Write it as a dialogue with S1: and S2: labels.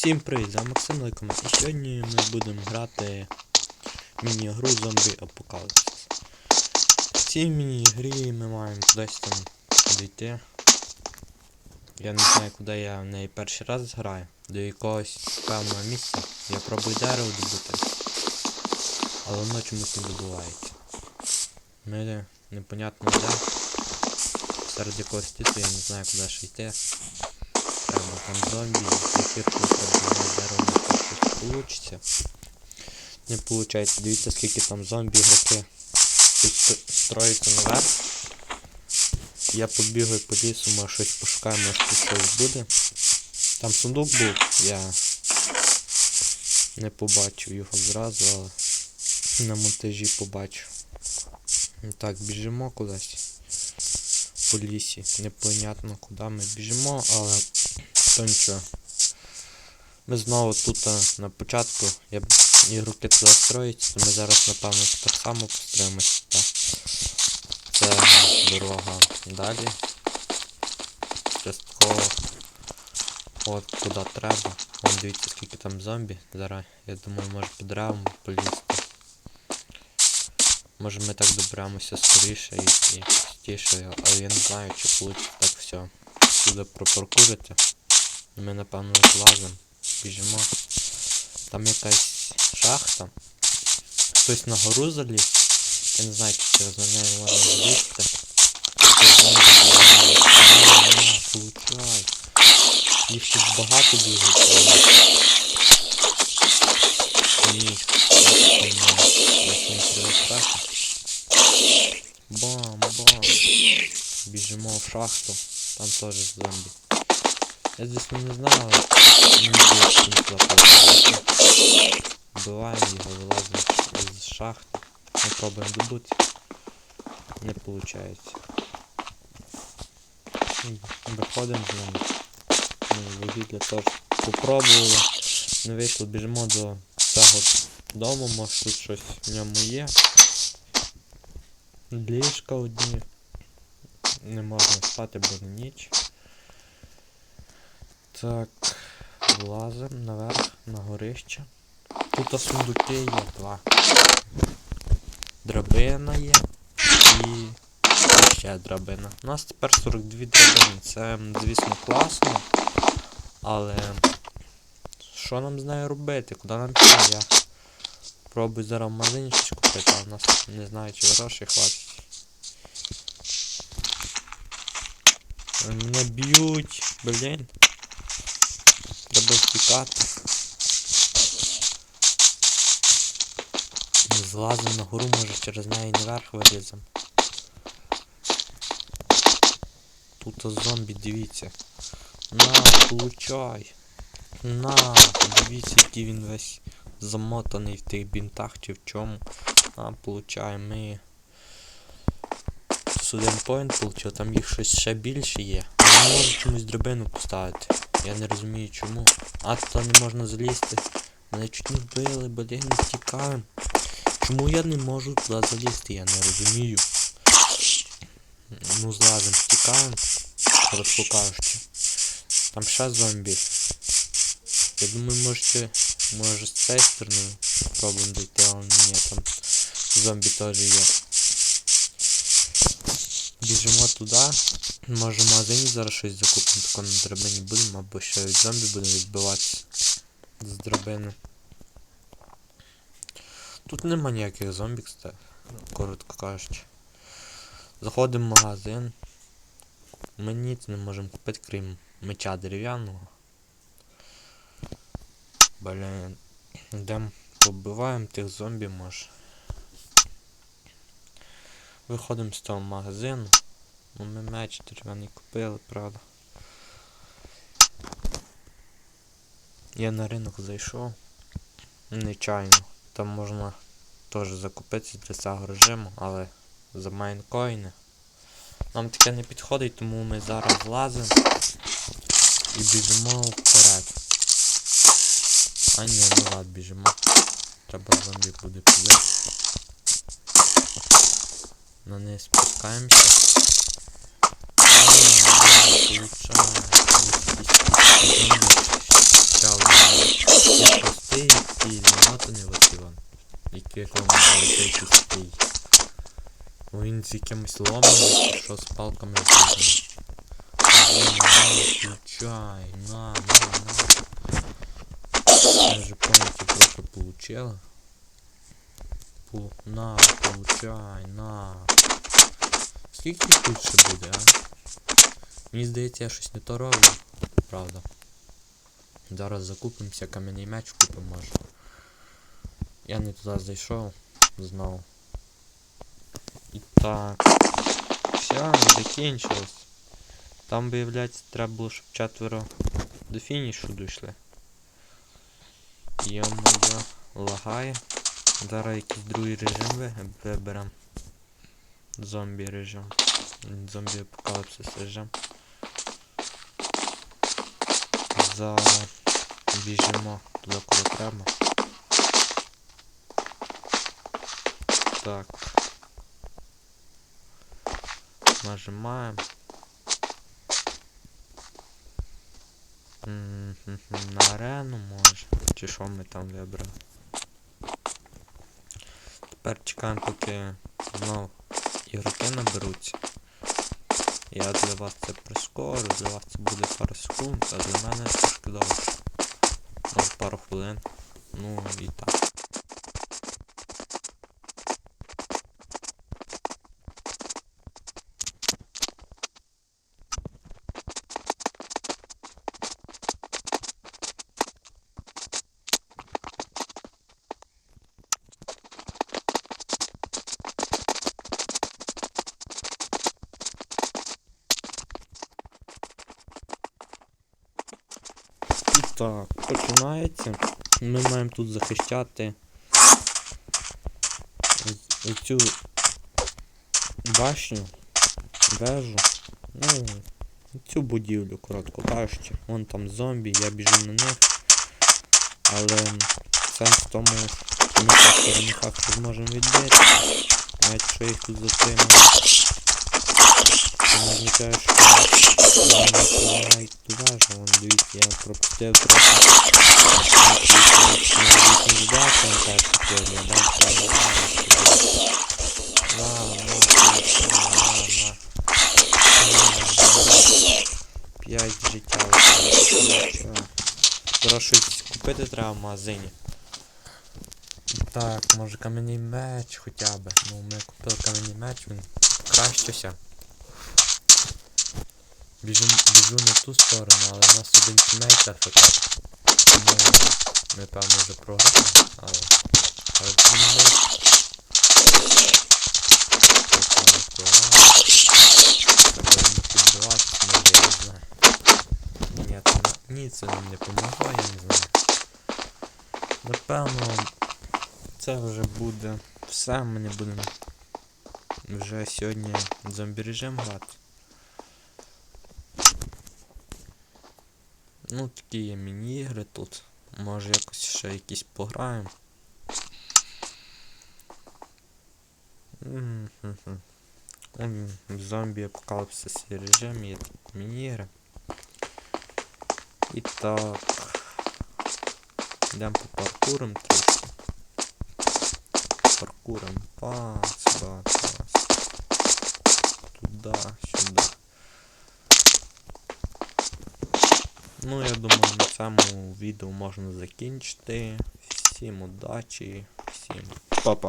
S1: Всім привіт, я Максим Ликом, і сьогодні ми будемо грати міні-гру Zombie Apocalypse. В цій міні-грі ми маємо кудись там дійти. Я не знаю, куди я в неї перший раз граю. До якогось певного місця. Я пробую дерево добути. Але воно чомусь не добувається. Ми непонятно де. Серед якогось титу я не знаю куди ще йти. Там зомбі, ефірку треба дерево щось получиться. Не получається. Дивіться скільки там зомбі ігроки. Тут ст- строїться наверх. Я побігаю по лісу, може щось пошукаю, може тут щось буде. Там сундук був, я не побачив його зразу, але на монтажі побачив. Так, біжимо кудись по лісі. Непонятно куди ми біжимо, але то нічого. Ми знову тут на початку, я ігроки туди строїться, то ми зараз напевно так само построїмося. Це дорога далі. Частково. От туди треба. Вон дивіться скільки там зомбі. Зараз я думаю може по деревам полізти. Може ми так доберемося скоріше і, і простіше, але я не знаю чи вийде так все сюди пропаркурити. Ми напевно влазимо, біжимо. Там якась шахта. Хтось на гору заліз. Я не знаю, чи через неї можна залізти. Получай. Їх тут багато. Ні. Бам, бам. Біжимо в шахту. Там теж зомбі. Я звісно не знаю, здається, що туди просто Вбиваємо його, вилазимо з шахти. Ми пробуємо добути. Не виходить. Виходимо з ним. Ну, вугілля теж попробували. Не вийшло, біжимо до цього дому, може тут щось в ньому є. Ліжка одні. Не можна спати, бо не ніч. Так, влазимо наверх, на горище. Тут сундуки є два. Драбина є і ще драбина. У нас тепер 42 драбини. Це, звісно, класно. Але що нам з нею робити? Куди нам піти? Я пробую зараз магазині щось купити, а в нас не знаю, чи грошей хватить. Мене б'ють, блін. Треба втікати. Злазимо на гору, може через неї наверх виліземо. Тут зомбі, дивіться. На, получай. На, дивіться, який він весь замотаний в тих бінтах чи в чому. А, получай, ми. Суден поінт получив, там їх щось ще більше є. Не можу чомусь драбину поставити. Я не розумію чому. А туди не можна залізти. Мене чуть не вбили, не втікаємо. Чому я не можу туди залізти, я не розумію. Ну злазим, втікаємо. Зараз покажу. Там ще зомбі. Я думаю, можете, може з цієї сторони спробуємо дійти, але ні, там зомбі теж є. Біжимо туди. Може в магазині зараз щось закупимо, тако на драбині будемо, або ще від зомбі будемо відбиватися з драбини. Тут нема ніяких зомбі, кстати, коротко кажучи. Заходимо в магазин. Ми ніц не можемо купити, крім меча дерев'яного. Блін. Йдемо побиваємо тих зомбі може. Виходимо з того магазину. Ну ми меч дерев'яний купили, правда. Я на ринок зайшов. Нечайно. Там можна теж закупитися для цього режиму, але за майнкоїни. Нам таке не підходить, тому ми зараз влазимо і біжимо вперед. А ні, назад біжимо. Треба зомбі буде туди. Ну, на ней спускаемся. Ну, він з якимось ломом, що з палками зробив. Включай, на, на, на. Я же пам'ятаю, просто получила. Пу, на, получай, на. Скільки тут ще буде, а? Мені здається, я щось не то роблю. Правда. Зараз закупимося, кам'яний меч купимо може. Я не туди зайшов, знову. І так. Все, закінчилось. Там, виявляється, треба було, щоб четверо до фінішу дійшли. Йо-моє, лагає. Зараз якийсь другий режим ви- виберемо. Зомбі режим. Зомбі апокаліпсис режим. Зараз біжимо туди, куди треба. Так. Нажимаємо. На арену може. Чи що ми там вибрали. Тепер чекаємо, поки знов ігроки наберуться. Я для вас це прискорю, для вас це буде пару секунд, а для мене трошки довше. Пару хвилин. Ну і так. Так, починається. Ми маємо тут захищати оцю башню, вежу, ну, цю будівлю, коротко кажучи. Вон там зомбі, я біжу на них. Але сенс в тому, що ми просто не зможемо відбити. Навіть якщо їх тут затримали. Це означає, що вони не впливають ту вежу. Вон, дивіться, я пропустив трохи. Там перший я дам сюди. На, на, на, на. П'ять життя. Зараз купити треба в магазині. Так, може кам'яний меч хоча б. Ну, ми купили кам'яний меч, він кращився. Біжу, біжу на ту сторону, але у нас один тімейт АФК. Тому ми певно вже програли, але... Але тімейт... Тобто не програли. Треба йому підбиватися, може, я не знаю. Ні, це, на- ні, це нам не помогло, я не знаю. Напевно, це вже буде все, ми не будемо вже сьогодні зомбі режим грати. Ну, такі є міні-ігри тут. Може якось ще якісь пограємо. Зомбі апокаліпсис є режим, є тут міні-ігри. І так. Йдемо по паркурам трішки. Паркуром. Бац, бац, бац. Туда, сюди. Ну, я думаю, на цьому відео можна закінчити. Всім удачі, всім па-па.